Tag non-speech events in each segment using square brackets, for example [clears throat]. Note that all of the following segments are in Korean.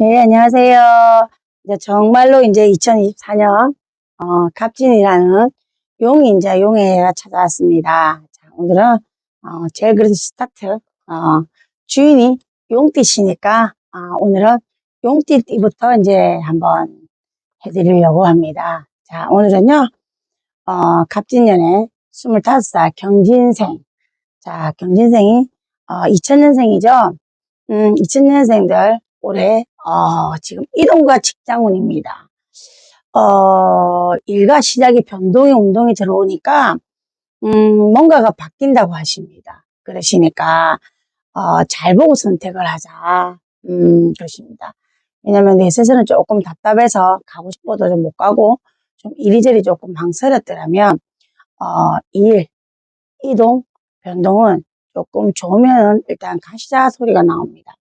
네, 안녕하세요. 이제 정말로 이제 2024년, 어, 갑진이라는 이제 용해가 찾아왔습니다. 자, 오늘은, 어, 제일 그래도 스타트, 어, 주인이 용띠시니까, 아, 오늘은 용띠띠부터 이제 한번 해드리려고 합니다. 자, 오늘은요, 어, 갑진년에 25살 경진생. 자, 경진생이, 어, 2000년생이죠? 음, 2000년생들 올해 어, 지금 이동과 직장운입니다. 어, 일과 시작이 변동의 운동이 들어오니까 음, 뭔가가 바뀐다고 하십니다. 그러시니까 어, 잘 보고 선택을 하자. 음, 그러십니다. 왜냐면 내 스스로는 조금 답답해서 가고 싶어도 좀 못 가고 좀 이리저리 조금 망설였더라면 어, 일, 이동, 변동은 조금 좋으면 일단 가시자 소리가 나옵니다.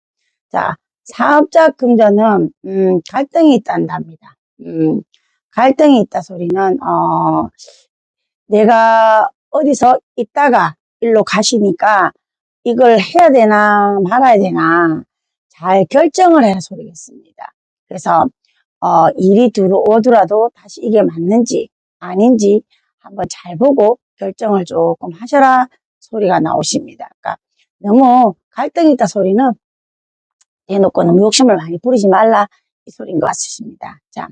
자, 사업자 금전은 음, 갈등이 있단답니다. 음, 갈등이 있다 소리는 어, 내가 어디서 있다가 일로 가시니까 이걸 해야 되나 말아야 되나 잘 결정을 해야 소리겠습니다. 그래서 어, 일이 들어오더라도 다시 이게 맞는지 아닌지 한번 잘 보고 결정을 조금 하셔라 소리가 나오십니다. 그러니까 너무 갈등이 있다 소리는 대놓고 너무 욕심을 많이 부리지 말라 이 소리인 것 같습니다. 자,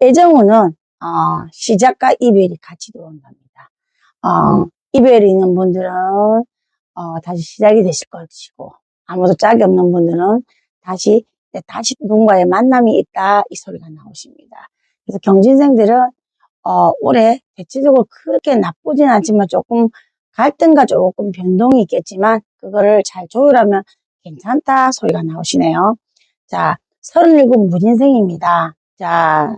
애정우는 어, 시작과 이별이 같이 들어온답니다. 어, 이별이 있는 분들은 어, 다시 시작이 되실 것이고 아무도 짝이 없는 분들은 다시 다시 누군가의 만남이 있다 이 소리가 나오십니다. 그래서 경진생들은 어, 올해 대체적으로 그렇게 나쁘진 않지만 조금 갈등과 조금 변동이 있겠지만 그거를 잘 조율하면 괜찮다 소리가 나오시네요. 자, 37 무진생입니다. 자,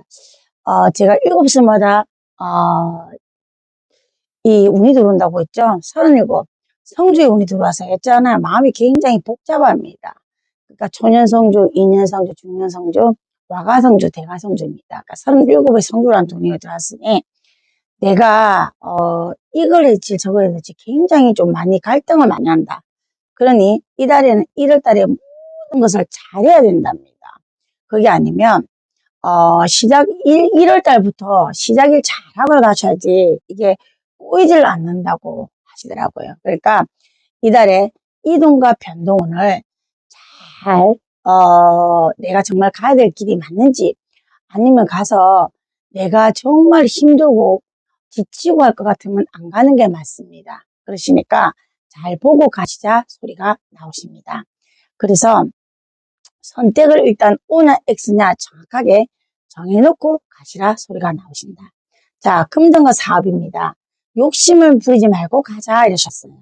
어, 제가 7수마다, 어, 이 운이 들어온다고 했죠? 37. 성주의 운이 들어와서 했잖아요. 마음이 굉장히 복잡합니다. 그러니까 초년성주, 이년성주, 중년성주, 와가성주, 대가성주입니다. 그러니까 37의 성주라는 돈이 들어왔으니 내가 어, 이걸 했지 저걸 했지 굉장히 좀 많이 갈등을 많이 한다. 그러니 이달에는 1월 달에 모든 것을 잘해야 된답니다. 그게 아니면 어, 시작 1, 1월 달부터 시작을 잘하고 가셔야지 이게 꼬이질 않는다고 하시더라고요. 그러니까 이달에 이동과 변동을 잘 어, 내가 정말 가야 될 길이 맞는지 아니면 가서 내가 정말 힘들고 지치고 할 것 같으면 안 가는 게 맞습니다. 그러시니까 잘 보고 가시자 소리가 나오십니다. 그래서 선택을 일단 O냐 X냐 정확하게 정해놓고 가시라 소리가 나오십니다. 자, 금전과 사업입니다. 욕심을 부리지 말고 가자 이러셨어요.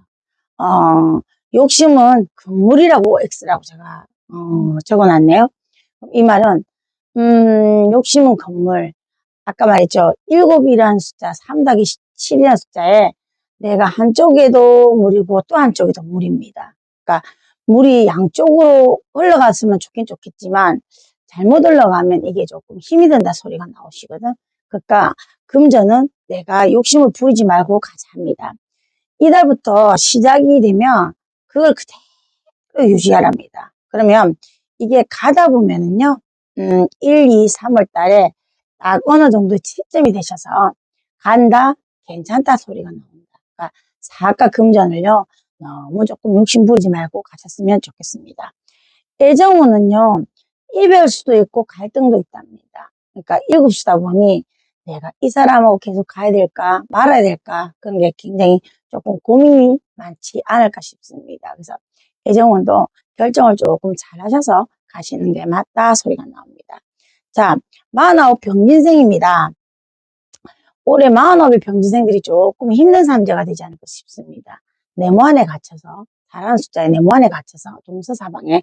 어, 욕심은 금물이라고 X라고 제가 어, 적어놨네요. 이 말은 음, 욕심은 건물. 아까 말했죠. 7이라는 숫자, 3 더하기 7이라는 숫자에 내가 한쪽에도 물이고 또 한쪽에도 물입니다. 그러니까 물이 양쪽으로 흘러갔으면 좋긴 좋겠지만 잘못 흘러가면 이게 조금 힘이 든다 소리가 나오시거든. 그러니까 금전은 내가 욕심을 부리지 말고 가자 합니다. 이달부터 시작이 되면 그걸 그대로 유지하랍니다. 그러면 이게 가다 보면은요, 음, 1, 2, 3월 달에 딱 어느 정도 시점이 되셔서 간다, 괜찮다 소리가 나옵니다. 그러니까 사과 금전을요 너무 조금 욕심 부리지 말고 가셨으면 좋겠습니다. 애정운은요 이별 수도 있고 갈등도 있답니다. 그러니까 일곱 시다 보니 내가 이 사람하고 계속 가야 될까 말아야 될까 그런 게 굉장히 조금 고민이 많지 않을까 싶습니다. 그래서 애정운도 결정을 조금 잘 하셔서 가시는 게 맞다 소리가 나옵니다. 자, 49 병진생입니다. 올해 마흔업의 병지생들이 조금 힘든 삼재가 되지 않을까 싶습니다. 네모 안에 갇혀서 다른 숫자에 네모 안에 갇혀서 동서 사방에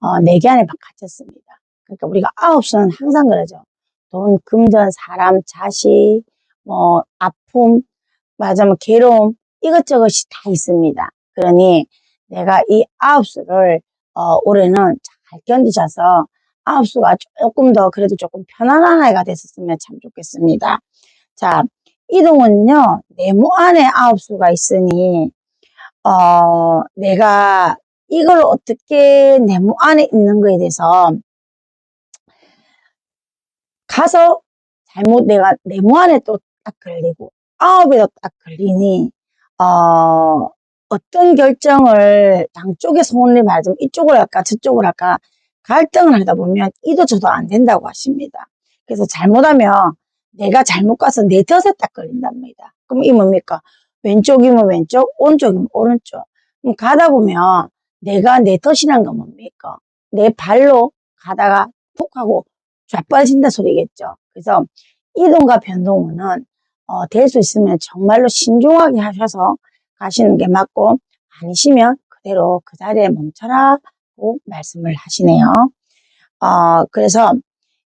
어, 네개 안에 갇혔습니다. 그러니까 우리가 아홉 수는 항상 그러죠. 돈, 금전, 사람, 자식, 뭐 아픔, 맞아 뭐 괴로움 이것저것이 다 있습니다. 그러니 내가 이 아홉 수를 어, 올해는 잘 견디셔서 아홉 수가 조금 더 그래도 조금 편안한 아이가 됐었으면 참 좋겠습니다. 자, 이동은요, 네모 안에 아홉 수가 있으니, 어, 내가 이걸 어떻게 네모 안에 있는 거에 대해서 가서 잘못 내가 네모 안에 또 딱 걸리고 아홉에도 딱 걸리니 어 어떤 결정을 양쪽에 손을 말하자면 이쪽을 할까 저쪽을 할까 갈등을 하다 보면 이도 저도 안 된다고 하십니다. 그래서 잘못하면 내가 잘못 가서 내 덫에 딱 걸린답니다. 그럼 이 뭡니까? 왼쪽이면 왼쪽, 오른쪽이면 오른쪽. 그럼 가다 보면 내가 내 덫이란 건 뭡니까? 내 발로 가다가 푹 하고 좌빠진다 소리겠죠. 그래서 이동과 변동은 어, 될 수 있으면 정말로 신중하게 하셔서 가시는 게 맞고 아니시면 그대로 그 자리에 멈춰라고 말씀을 하시네요. 어, 그래서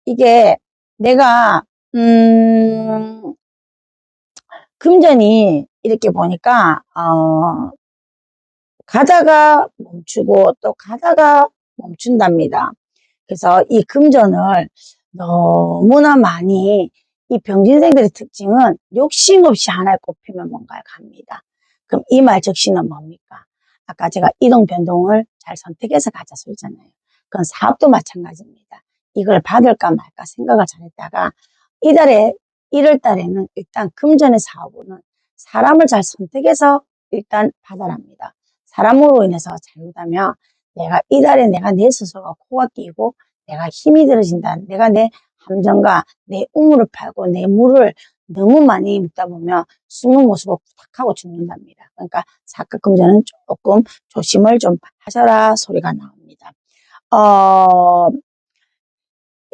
이게 내가 음, 금전이 이렇게 보니까 어, 가다가 멈추고 또 가다가 멈춘답니다. 그래서 이 금전을 너무나 많이 이 병진생들의 특징은 욕심 없이 하나에 꼽히면 뭔가를 갑니다. 그럼 이말 즉시는 뭡니까? 아까 제가 이동 변동을 잘 선택해서 가자 소리잖아요. 그건 사업도 마찬가지입니다. 이걸 받을까 말까 생각을 잘했다가 이달에 1월 달에는 일단 금전의 사업은 사람을 잘 선택해서 일단 받아랍니다. 사람으로 인해서 잘못하면 내가 이달에 내가 내 스스로가 코가 끼고 내가 힘이 들어진다. 내가 내 함정과 내 우물을 팔고 내 물을 너무 많이 묻다 보면 숨은 모습을 부탁하고 죽는답니다. 그러니까 사각 금전은 조금 조심을 좀 하셔라 소리가 나옵니다. 어,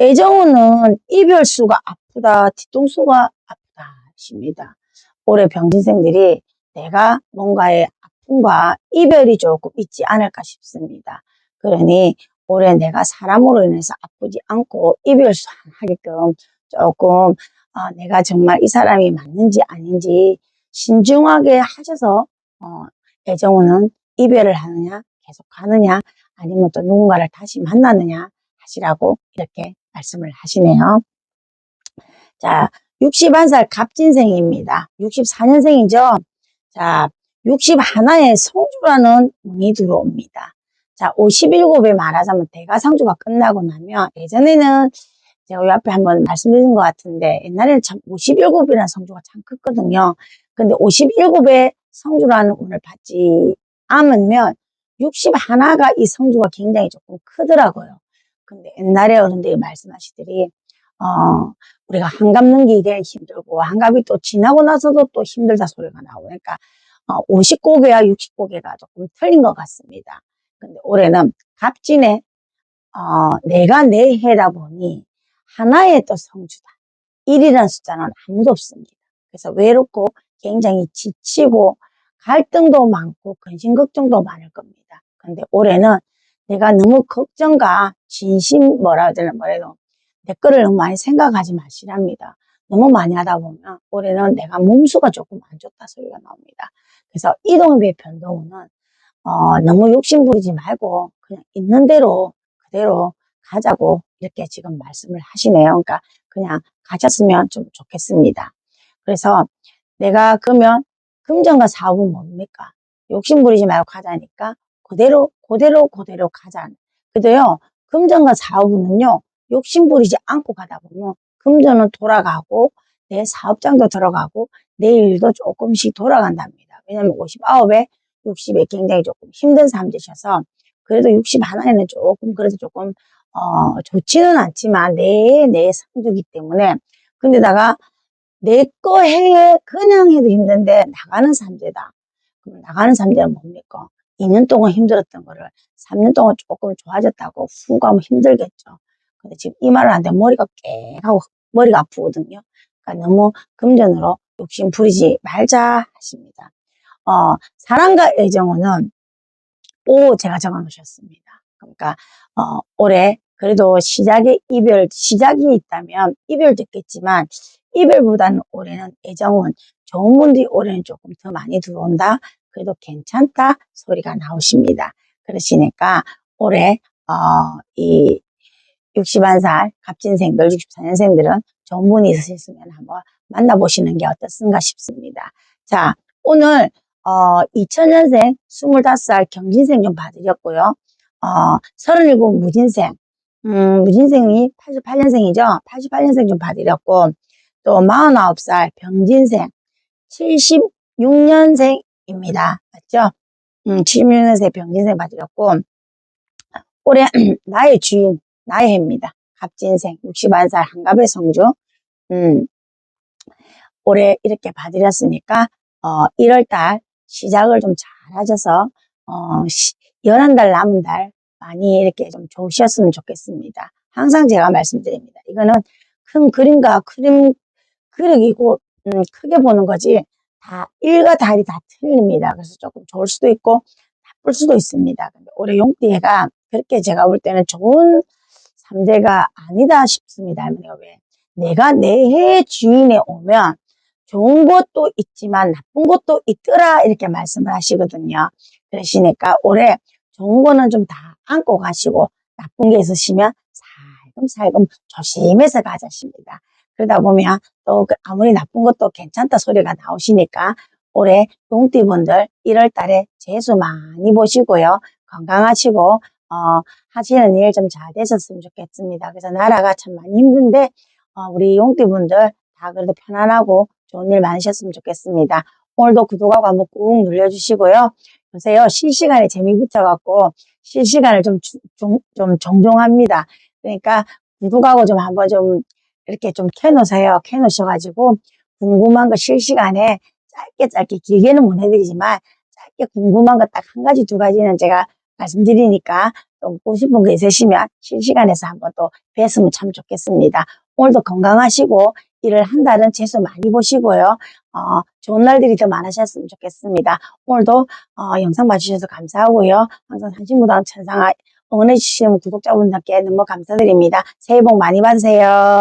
애정우는 이별수가 아프다, 뒤통수가 아프다 하십니다. 올해 병진생들이 내가 뭔가의 아픔과 이별이 조금 있지 않을까 싶습니다. 그러니 올해 내가 사람으로 인해서 아프지 않고 이별하게끔 조금 어, 내가 정말 이 사람이 맞는지 아닌지 신중하게 하셔서 어, 애정우는 이별을 하느냐 계속 가느냐 아니면 또 누군가를 다시 만나느냐 하시라고 이렇게 말씀을 하시네요. 자, 61살 갑진생입니다. 64년생이죠. 자, 61에 성주라는 운이 들어옵니다. 자, 57곱에 말하자면 대가상주가 끝나고 나면 예전에는 제가 이 앞에 한번 말씀드린 것 같은데 옛날에는 참 57곱이라는 성주가 참 컸거든요. 근데 57곱의 성주라는 운을 받지 않으면 61가 이 성주가 굉장히 조금 크더라고요. 근데 옛날에 어른들이 말씀하시더니 어, 우리가 한갑 넘기기 힘들고 한갑이 또 지나고 나서도 또 힘들다 소리가 나오니까 어, 50고개와 60고개가 조금 틀린 것 같습니다. 근데 올해는 갑진에 어, 내가 내 해다 보니 하나의 또 성주다. 1이라는 숫자는 아무도 없습니다. 그래서 외롭고 굉장히 지치고 갈등도 많고 근심 걱정도 많을 겁니다. 근데 올해는 내가 너무 걱정과 진심 뭐라 해야 되나 뭐래도 내 거를 너무 많이 생각하지 마시랍니다. 너무 많이 하다 보면 올해는 내가 몸수가 조금 안 좋다 소리가 나옵니다. 그래서 이동의 변동은 어, 너무 욕심 부리지 말고 그냥 있는 대로 그대로 가자고 이렇게 지금 말씀을 하시네요. 그러니까 그냥 가셨으면 좀 좋겠습니다. 그래서 내가 그러면 금전과 사업은 뭡니까? 욕심 부리지 말고 가자니까 그대로 그대로 그대로 가자. 그래도요 금전과 사업은요 욕심 부리지 않고 가다 보면 금전은 돌아가고 내 사업장도 들어가고 내 일도 조금씩 돌아간답니다. 왜냐면 59에 60에 굉장히 조금 힘든 삶 되셔서 그래도 60 하나에는 조금 그래도 조금 어 좋지는 않지만 내 내 상주기 때문에 근데다가 내 거 해 그냥 해도 힘든데 나가는 삼재다. 그럼 나가는 삼재는 뭡니까? 2년 동안 힘들었던 거를 3년 동안 조금 좋아졌다고 후 가면 힘들겠죠. 근데 지금 이 말을 하는데 머리가 깨 하고 머리가 아프거든요. 그러니까 너무 금전으로 욕심 부리지 말자 하십니다. 어, 사랑과 애정은 오 제가 적어 놓으셨습니다. 그러니까 어, 올해 그래도 시작에 이별 시작이 있다면 이별도 있겠지만 이별보다는 올해는 애정은 좋은 분들이 올해는 조금 더 많이 들어온다. 그래도 괜찮다 소리가 나오십니다. 그러시니까 올해 어, 이 61살 갑진생들 64년생들은 좋은 분이 있으셨으면 한번 만나보시는 게 어떻습니까 싶습니다. 자 오늘 어, 2000년생 25살 경진생 좀 봐드렸고요. 어, 37 무진생 음, 무진생이 88년생이죠. 88년생 좀 봐드렸고, 또 49살 병진생 76년생 입니다. 맞죠? 음, 76년생 병진생 봐드렸고, 올해 [clears throat] 나의 주인, 나의 해입니다. 갑진생 61살 한갑의 성주. 음, 올해 이렇게 봐드렸으니까, 어, 1월달 시작을 좀 잘 하셔서, 어, 11달 남은 달 많이 이렇게 좀 좋으셨으면 좋겠습니다. 항상 제가 말씀드립니다. 이거는 큰 그림과 그림, 그리고, 음, 크게 보는 거지, 다, 일과 달이 다 틀립니다. 그래서 조금 좋을 수도 있고, 나쁠 수도 있습니다. 근데 올해 용띠해가 그렇게 제가 볼 때는 좋은 삼재가 아니다 싶습니다. 할머니가 왜? 내가 내해 주인에 오면 좋은 것도 있지만 나쁜 것도 있더라 이렇게 말씀을 하시거든요. 그러시니까 올해 좋은 거는 좀 다 안고 가시고 나쁜 게 있으시면 살금살금 조심해서 가자십니다. 그러다 보면 또그 아무리 나쁜 것도 괜찮다 소리가 나오시니까 올해 용띠분들 1월 달에 재수 많이 보시고요. 건강하시고 어, 하시는 일 좀 잘 되셨으면 좋겠습니다. 그래서 나라가 참 많이 힘든데 어, 우리 용띠분들 다 그래도 편안하고 좋은 일 많으셨으면 좋겠습니다. 오늘도 구독하고 한번 꾹 눌러주시고요. 요새요 실시간에 재미 붙여갖고 실시간을 좀, 주- 좀, 좀 종종 합니다. 그러니까 구독하고 좀 한번 좀 이렇게 좀 켜놓으세요. 켜놓으셔가지고 궁금한 거 실시간에 짧게 짧게 길게는 못 해드리지만 짧게 궁금한 거 딱 한 가지 두 가지는 제가 말씀드리니까 또 묻고 싶은 거 있으시면 실시간에서 한번 또 뵀으면 참 좋겠습니다. 오늘도 건강하시고 일을 한 달은 재수 많이 보시고요. 어, 좋은 날들이 더 많으셨으면 좋겠습니다. 오늘도 어, 영상 봐주셔서 감사하고요. 항상 한신무당 천상아 응원해주시는 구독자분들께 너무 감사드립니다. 새해 복 많이 받으세요.